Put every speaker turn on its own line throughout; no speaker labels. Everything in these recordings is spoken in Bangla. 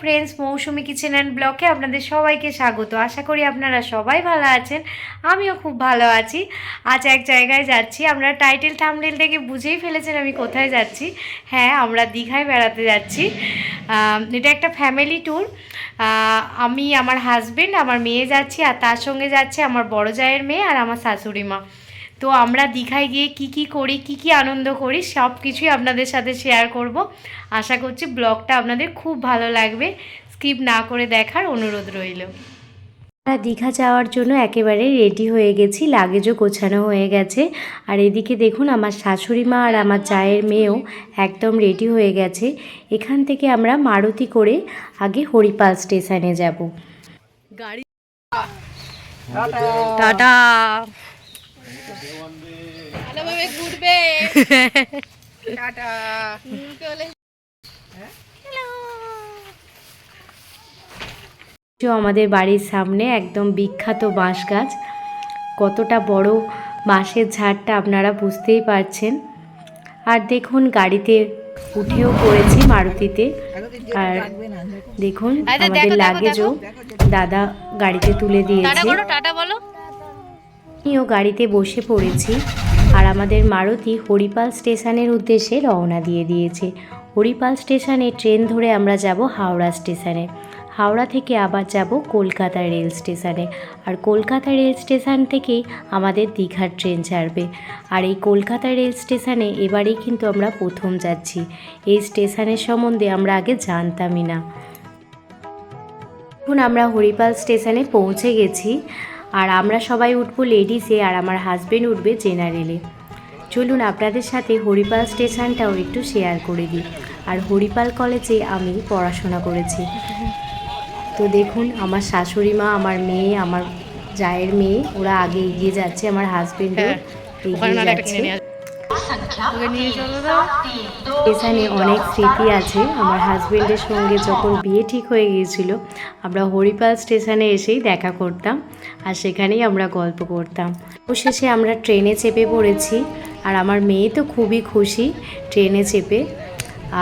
ফ্রেন্ডস মৌসুমি কিচেন অ্যান্ড ব্লকে আপনাদের সবাইকে স্বাগত। আশা করি আপনারা সবাই ভালো আছেন। আমিও খুব ভালো আছি। আজ এক জায়গায় যাচ্ছি। আমরা টাইটেল থামডেল থেকে বুঝেই ফেলেছেন আমি কোথায় যাচ্ছি। হ্যাঁ আমরা দীঘায় বেড়াতে যাচ্ছি। এটা একটা ফ্যামিলি ট্যুর আমি, আমার হাজবেন্ড আমার মেয়ে যাচ্ছি আর তার সঙ্গে যাচ্ছে আমার বড় জায়ের মেয়ে আর আমার শাশুড়ি মা। তো আমরা দীঘায় গিয়ে কি কি করি কি কি আনন্দ করি সব কিছুই আপনাদের সাথে শেয়ার করব। আশা করছি ব্লগটা আপনাদের খুব ভালো লাগবে। স্কিপ না করে দেখার অনুরোধ রইল। আমরা দীঘা যাওয়ার জন্য একেবারে রেডি হয়ে গেছি লাগেজও গোছানো হয়ে গেছে। আর এদিকে দেখুন আমার শাশুড়ি মা আর আমার চায়ের মেয়েও একদম রেডি হয়ে গেছে। এখান থেকে আমরা মারুতি করে আগে হরিপাল স্টেশনে যাব। গাড়ি টাটা।
ভালোভাবে ঘুরবে টাটা চলে
আমাদের বাড়ির সামনে একদম বিখ্যাত বাঁশ গাছ। কতটা বড় বাঁশের ঝাড়টা আপনারা বুঝতেই পারছেন। আর দেখুন গাড়িতে উঠেও পড়েছি মারুতিতে। আর দেখুন
আচ্ছা,
আমাদের লাগেজও দাদা গাড়িতে তুলে দিয়েছে।
টাটা বলো।
আমিও গাড়িতে বসে পড়েছি আর আমাদের মারুতি হরিপাল স্টেশনের উদ্দেশ্যে রওনা দিয়ে দিয়েছে। হরিপাল স্টেশনে ট্রেন ধরে আমরা যাব হাওড়া স্টেশনে। হাওড়া থেকে আবার যাব কলকাতা রেল স্টেশনে। আর কলকাতা রেল স্টেশন থেকেই আমাদের দীঘার ট্রেন ছাড়বে। আর এই কলকাতা রেল স্টেশনে এবারেই কিন্তু আমরা প্রথম যাচ্ছি। এই স্টেশনের সম্বন্ধে আমরা আগে জানতামই না। এখন আমরা হরিপাল স্টেশনে পৌঁছে গেছি। আর আমরা সবাই উঠবো লেডিসে আর আমার হাজবেন্ড উঠবে জেনারেলে চলুন আপনাদের সাথে হরিপাল স্টেশনটাও একটু শেয়ার করে দিই। আর হরিপাল কলেজে আমি পড়াশোনা করেছি। তো দেখুন আমার শাশুড়ি মা আমার মেয়ে আমার জায়ের মেয়ে ওরা আগে এগিয়ে যাচ্ছে আমার হাজবেন্ডও এগিয়ে যাচ্ছে। স্টেশনে অনেক স্মৃতি আছে। আমার হাজবেন্ডের সঙ্গে যখন বিয়ে ঠিক হয়ে গিয়েছিল আমরা হরিপাল স্টেশনে এসেই দেখা করতাম। আর সেখানেই আমরা গল্প করতাম। অবশেষে আমরা ট্রেনে চেপে পড়েছি আর আমার মেয়ে তো খুবই খুশি ট্রেনে চেপে।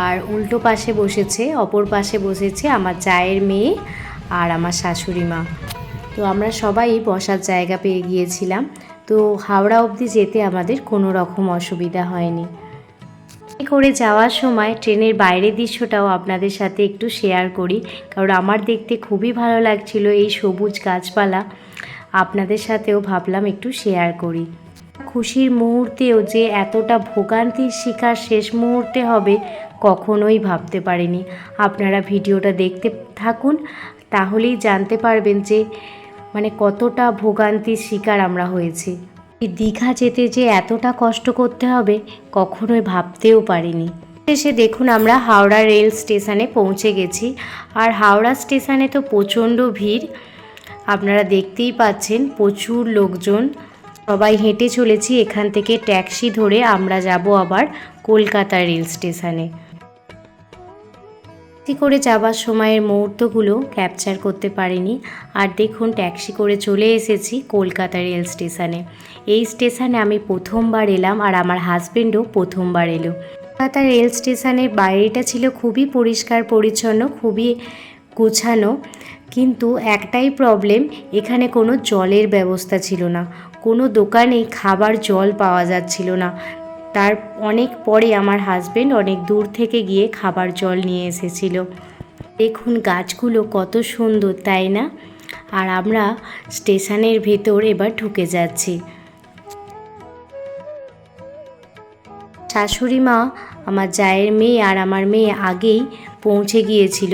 আর উল্টো পাশে বসেছে, অপর পাশে বসেছে আমার চায়ের মেয়ে আর আমার শাশুড়ি মা। তো আমরা সবাই বসার জায়গা পেয়ে গিয়েছিলাম। তো হাওড়া অবধি যেতে আমাদের কোনো রকম অসুবিধা হয়নি। করে যাওয়ার সময় ট্রেনের বাইরের দৃশ্যটাও আপনাদের সাথে একটু শেয়ার করি। কারণ আমার দেখতে খুবই ভালো লাগছিল এই সবুজ গাছপালা। আপনাদের সাথেও ভাবলাম একটু শেয়ার করি। খুশির মুহূর্তেও যে এতটা ভোগান্তির শিকার শেষ মুহূর্তে হবে, কখনোই ভাবতে পারিনি। আপনারা ভিডিওটা দেখতে থাকুন, তাহলেই জানতে পারবেন যে মানে কতটা ভোগান্তির শিকার আমরা হয়েছি। দীঘা যেতে যে এতটা কষ্ট করতে হবে, কখনোই ভাবতেও পারিনি। এসে দেখুন আমরা হাওড়া রেল স্টেশনে পৌঁছে গেছি। আর হাওড়া স্টেশনে তো প্রচণ্ড ভিড়। আপনারা দেখতেই পাচ্ছেন প্রচুর লোকজন। সবাই হেঁটে চলেছি, এখান থেকে ট্যাক্সি ধরে আমরা যাব আবার কলকাতা রেল স্টেশনে। ট্যাক্সি করে যাবার সময়ের মুহূর্তগুলো ক্যাপচার করতে পারিনি। আর দেখুন, ট্যাক্সি করে চলে এসেছি কলকাতা রেল স্টেশনে। এই স্টেশনে আমি প্রথমবার এলাম আর আমার হাজবেন্ডও প্রথমবার এলো। কলকাতা রেল স্টেশনের বাইরেটা ছিল খুবই পরিষ্কার, পরিচ্ছন্ন, খুবই গোছানো। কিন্তু একটাই প্রবলেম এখানে কোনো জলের ব্যবস্থা ছিল না। কোনো দোকানেই খাবার জল পাওয়া যাচ্ছিল না। তার অনেক পরে আমার হাজবেন্ড অনেক দূর থেকে গিয়ে খাবার জল নিয়ে এসেছিল। দেখুন গাছগুলো কত সুন্দর, তাই না? আর আমরা স্টেশনের ভেতর এবার ঢুকে যাচ্ছি। শাশুড়ি মা, আমার জায়ের মেয়ে আর আমার মেয়ে আগেই পৌঁছে গিয়েছিল।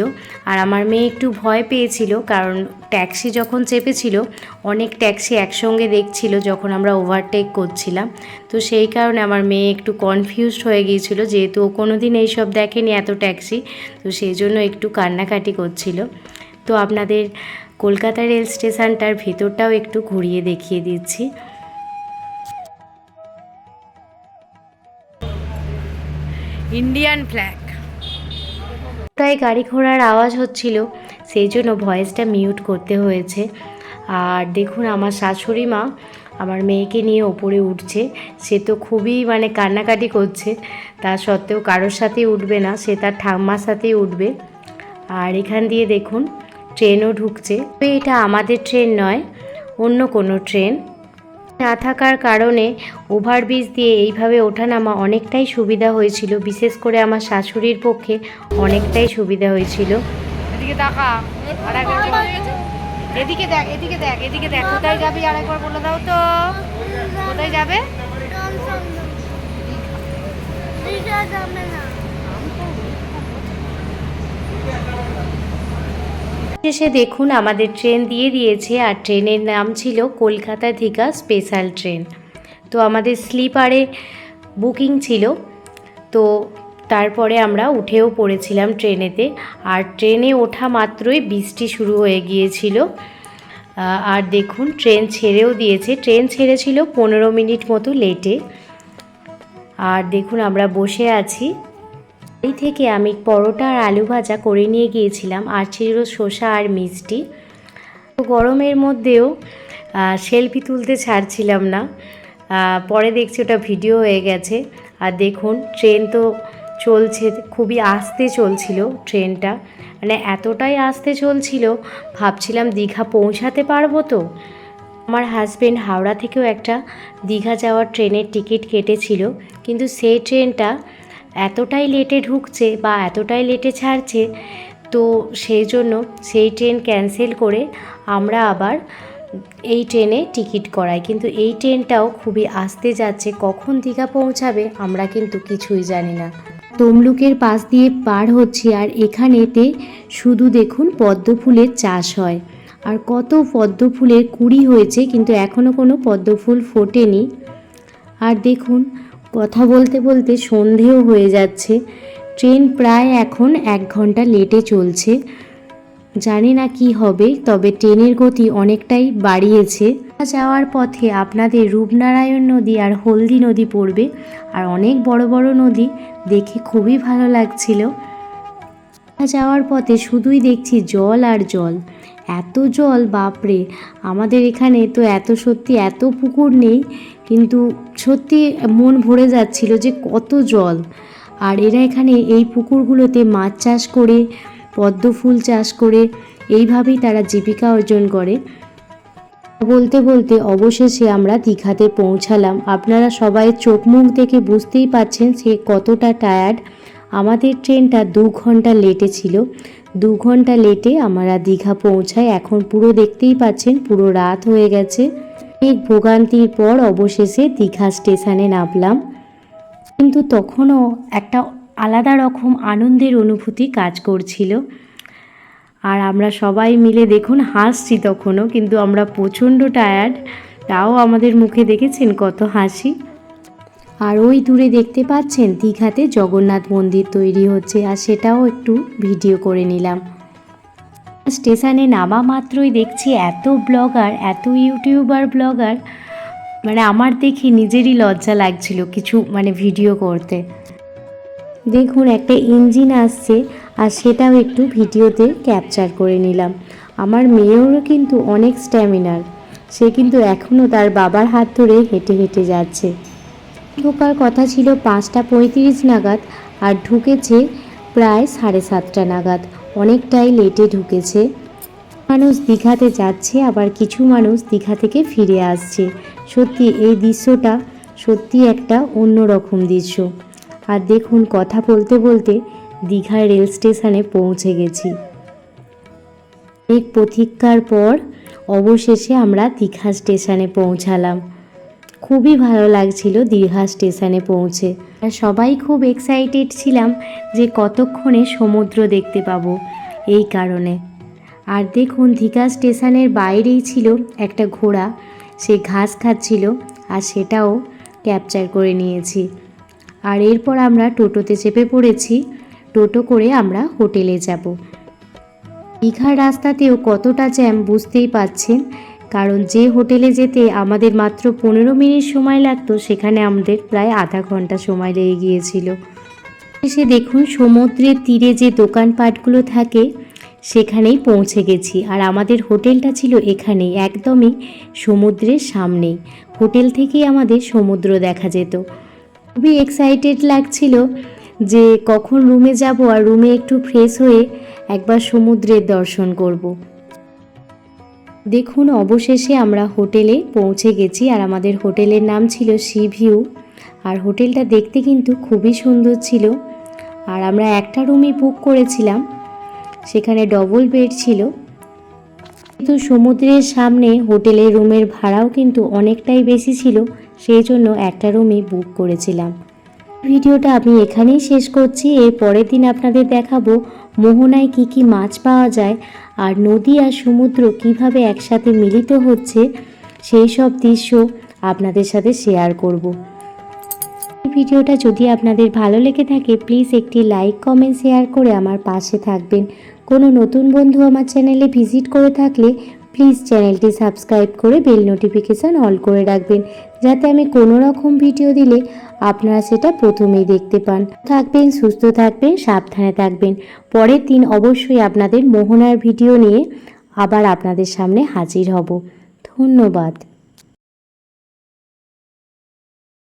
আর আমার মেয়ে একটু ভয় পেয়েছিল কারণ ট্যাক্সি যখন চেপেছিল, অনেক ট্যাক্সি একসঙ্গে দেখছিল যখন আমরা ওভারটেক করছিলাম। তো সেই কারণে আমার মেয়ে একটু কনফিউজড হয়ে গিয়েছিল যেহেতু ও কোনো দিন এইসব দেখেনি এত ট্যাক্সি। তো সেই জন্য একটু কান্নাকাটি করছিল। তো আপনাদের কলকাতা রেল স্টেশনটার ভেতরটাও একটু ঘুরিয়ে দেখিয়ে দিচ্ছি।
ইন্ডিয়ান ফ্ল্যাগ
প্রায় গাড়ি ঘোড়ার আওয়াজ হচ্ছিল, সেই জন্য ভয়েসটা মিউট করতে হয়েছে। আর দেখুন, আমার শাশুড়ি মা আমার মেয়েকে নিয়ে ওপরে উঠছে। সে তো খুবই মানে কান্নাকাটি করছে। তা সত্ত্বেও কারোর সাথেই উঠবে না, সে তার ঠাম্মার সাথেই উঠবে। আর এখান দিয়ে দেখুন, ট্রেনও ঢুকছে। এটা আমাদের ট্রেন নয়, অন্য কোনো ট্রেন। না থাকার কারণে ওভারব্রিজ দিয়ে এইভাবে ওঠানামা অনেকটাই সুবিধা হয়েছিল। বিশেষ করে আমার শাশুড়ির পক্ষে অনেকটাই সুবিধা হয়েছিল।
এদিকে বল। এদিকে দেখ এদিকে দেখ এদিকে দেখ। কোথায় যাবি? আরেকবার বলে দাও তো। কোথায় যাবে?
শেষে দেখুন, আমাদের ট্রেন দিয়ে দিয়েছে, আর ট্রেনের নাম ছিল কলকাতা থেকে স্পেশাল ট্রেন। তো আমাদের স্লিপারে বুকিং ছিল, তো তারপরে আমরা উঠেও পড়েছিলাম ট্রেনেতে, আর ট্রেনে ওঠা মাত্রই বৃষ্টি শুরু হয়ে গিয়েছিল। আর দেখুন, ট্রেন ছেড়েও দিয়েছে, ট্রেন ছেড়েছিল পনেরো মিনিট মতো লেটে। আর দেখুন, আমরা বসে আছি। এই থেকে আমি পরোটা আর আলু ভাজা করে নিয়ে গিয়েছিলাম আর ছিল শসা আর মিষ্টি। গরমের মধ্যেও সেলফি তুলতে ছাড়ছিলাম না। পরে দেখছি ওটা ভিডিও হয়ে গেছে। আর দেখুন, ট্রেন তো চলছে, খুবই আস্তে চলছিল ট্রেনটা। মানে এতটাই আস্তে চলছিল, ভাবছিলাম দীঘা পৌঁছাতে পারব তো। আমার হাজবেন্ড হাওড়া থেকেও একটা দীঘা যাওয়ার ট্রেনের টিকিট কেটেছিল, কিন্তু সেই ট্রেনটা এতটাই লেটে ঢুকছে বা এতটাই লেটে ছাড়ছে, তো সেই জন্য সেই ট্রেন ক্যান্সেল করে আমরা আবার এই ট্রেনে টিকিট করাই। কিন্তু এই ট্রেনটাও খুবই আস্তে যাচ্ছে, কখন দীঘা পৌঁছাবে আমরা কিন্তু কিছুই জানি না। তমলুকের পাশ দিয়ে পার হচ্ছি আর এখানেতে শুধু দেখুন পদ্ম ফুলের চাষ হয়। আর কত পদ্ম ফুলের কুড়ি হয়েছে, কিন্তু এখনও কোনো পদ্ম ফুল ফোটেনি। আর দেখুন কথা বলতে বলতে সন্ধেও হয়ে যাচ্ছে। ট্রেন প্রায় এখন এক ঘণ্টা লেটে চলছে। জানি না কি হবে, তবে ট্রেনের গতি অনেকটাই বাড়িয়েছে। যাওয়ার পথে আপনাদের রূপনারায়ণ নদী আর হলদি নদী পড়বে, আর অনেক বড় বড় নদী দেখে খুবই ভালো লাগছিল। যাওয়ার পথে শুধুই দেখছি জল আর জল। এত জল, বাপরে! আমাদের এখানে তো এত, সত্যি এত পুকুর নেই, কিন্তু সত্যি মন ভরে যাচ্ছিল যে কত জল। আর এরা এখানে এই পুকুরগুলোতে মাছ চাষ করে, পদ্ম ফুল চাষ করে, এইভাবেই তারা জীবিকা অর্জন করে। বলতে বলতে অবশেষে আমরা দীঘাতে পৌঁছালাম। আপনারা সবাই চোখ মুখ দেখে বুঝতেই পাচ্ছেন সে কতটা টায়ার্ড আমাদের ট্রেনটা দু ঘণ্টা লেটে ছিল। দু ঘণ্টা লেটে আমরা দীঘা পৌঁছাই এখন পুরো দেখতেই পাচ্ছেন, পুরো রাত হয়ে গেছে। অনেক ভোগান্তির পর অবশেষে দীঘা স্টেশনে নামলাম। কিন্তু তখনও একটা আলাদা রকম আনন্দের অনুভূতি কাজ করছিল। আর আমরা সবাই মিলে দেখুন, হাসছি তখনও, কিন্তু আমরা প্রচণ্ড টায়ার্ড তাও আমাদের মুখে দেখেছেন কত হাসি। আর ওই দূরে দেখতে পাচ্ছেন দীঘাতে জগন্নাথ মন্দির তৈরি হচ্ছে, আর সেটাও একটু ভিডিও করে নিলাম। স্টেশনে নামা মাত্রই দেখছি এত ব্লগার, এত ইউটিউবার ব্লগার মানে আমার দেখে নিজেরই লজ্জা লাগছিল কিছু মানে ভিডিও করতে। দেখুন, একটা ইঞ্জিন আসছে, আর সেটাও একটু ভিডিওতে ক্যাপচার করে নিলাম। আমার মেয়েরও কিন্তু অনেক স্ট্যামিনার, সে কিন্তু এখনও তার বাবার হাত ধরে হেঁটে হেঁটে যাচ্ছে। ঢোকার কথা ছিল পাঁচটা পঁয়ত্রিশ নাগাদ আর ঢুকেছে প্রায় সাড়ে সাতটা নাগাদ। অনেকটাই লেটে ঢুকেছে। মানুষ দীঘাতে যাচ্ছে, আবার কিছু মানুষ দীঘা থেকে ফিরে আসছে। সত্যি, এই দৃশ্যটা সত্যি একটা অন্যরকম দৃশ্য। আর দেখুন, কথা বলতে বলতে দীঘা রেল স্টেশনে পৌঁছে গেছি। অনেক প্রতীক্ষার পর অবশেষে আমরা দীঘা স্টেশনে পৌঁছালাম। খুবই ভালো লাগছিল দীঘা স্টেশনে পৌঁছে। আর সবাই খুব এক্সাইটেড ছিলাম যে কতক্ষণে সমুদ্র দেখতে পাবো এই কারণে। আর দেখুন, দীঘা স্টেশনের বাইরেই ছিল একটা ঘোড়া। সে ঘাস খাচ্ছিল আর সেটাও ক্যাপচার করে নিয়েছি। আর এরপর আমরা টোটোতে চেপে পড়েছি। টোটো করে আমরা হোটেলে যাব। দীঘার রাস্তাতেও কতটা জ্যাম বুঝতেই পাচ্ছেন কারণ যে হোটেলে যেতে আমাদের মাত্র পনেরো মিনিট সময় লাগতো, সেখানে আমাদের প্রায় আধা ঘণ্টা সময় লেগে গিয়েছিল। এসে দেখুন, সমুদ্রের তীরে যে দোকানপাটগুলো থাকে, সেখানেই পৌঁছে গেছি। আর আমাদের হোটেলটা ছিল এখানেই, একদমই সমুদ্রের সামনেই। হোটেল থেকেই আমাদের সমুদ্র দেখা যেত। খুবই এক্সাইটেড লাগছিল যে কখন রুমে যাব, আর রুমে একটু ফ্রেশ হয়ে একবার সমুদ্রের দর্শন করব। দেখুন, অবশেষে আমরা হোটেলে পৌঁছে গেছি আর আমাদের হোটেলের নাম ছিল সি ভিউ। আর হোটেলটা দেখতে কিন্তু খুবই সুন্দর ছিল। আর আমরা একটা রুমই বুক করেছিলাম। সেখানে ডবল বেড ছিল। কিন্তু সমুদ্রের সামনে হোটেলের রুমের ভাড়াও কিন্তু অনেকটাই বেশি ছিল। সেই জন্য একটা রুমই বুক করেছিলাম। ভিডিওটা আমি এখানেই শেষ করছি। এর পরের দিন আপনাদের দেখাবো মোহনায় কি কি মাছ পাওয়া যায় আর নদী আর সমুদ্র কীভাবে একসাথে মিলিত হচ্ছে সেই সব দৃশ্য আপনাদের সাথে শেয়ার করব। ভিডিওটা যদি আপনাদের ভালো লেগে থাকে প্লিজ একটি লাইক কমেন্ট শেয়ার করে আমার পাশে থাকবেন। কোনো নতুন বন্ধু আমার চ্যানেলে ভিজিট করে থাকলে প্লিজ চ্যানেলটি সাবস্ক্রাইব করে বেল নোটিফিকেশান অল করে রাখবেন, যাতে আমি কোনো রকম ভিডিও দিলে আপনারা সেটা প্রথমেই দেখতে পান। থাকবেন, সুস্থ থাকবেন, সাবধানে থাকবেন। পরের দিন অবশ্যই আপনাদের মোহনার ভিডিও নিয়ে আবার আপনাদের সামনে হাজির হব। ধন্যবাদ।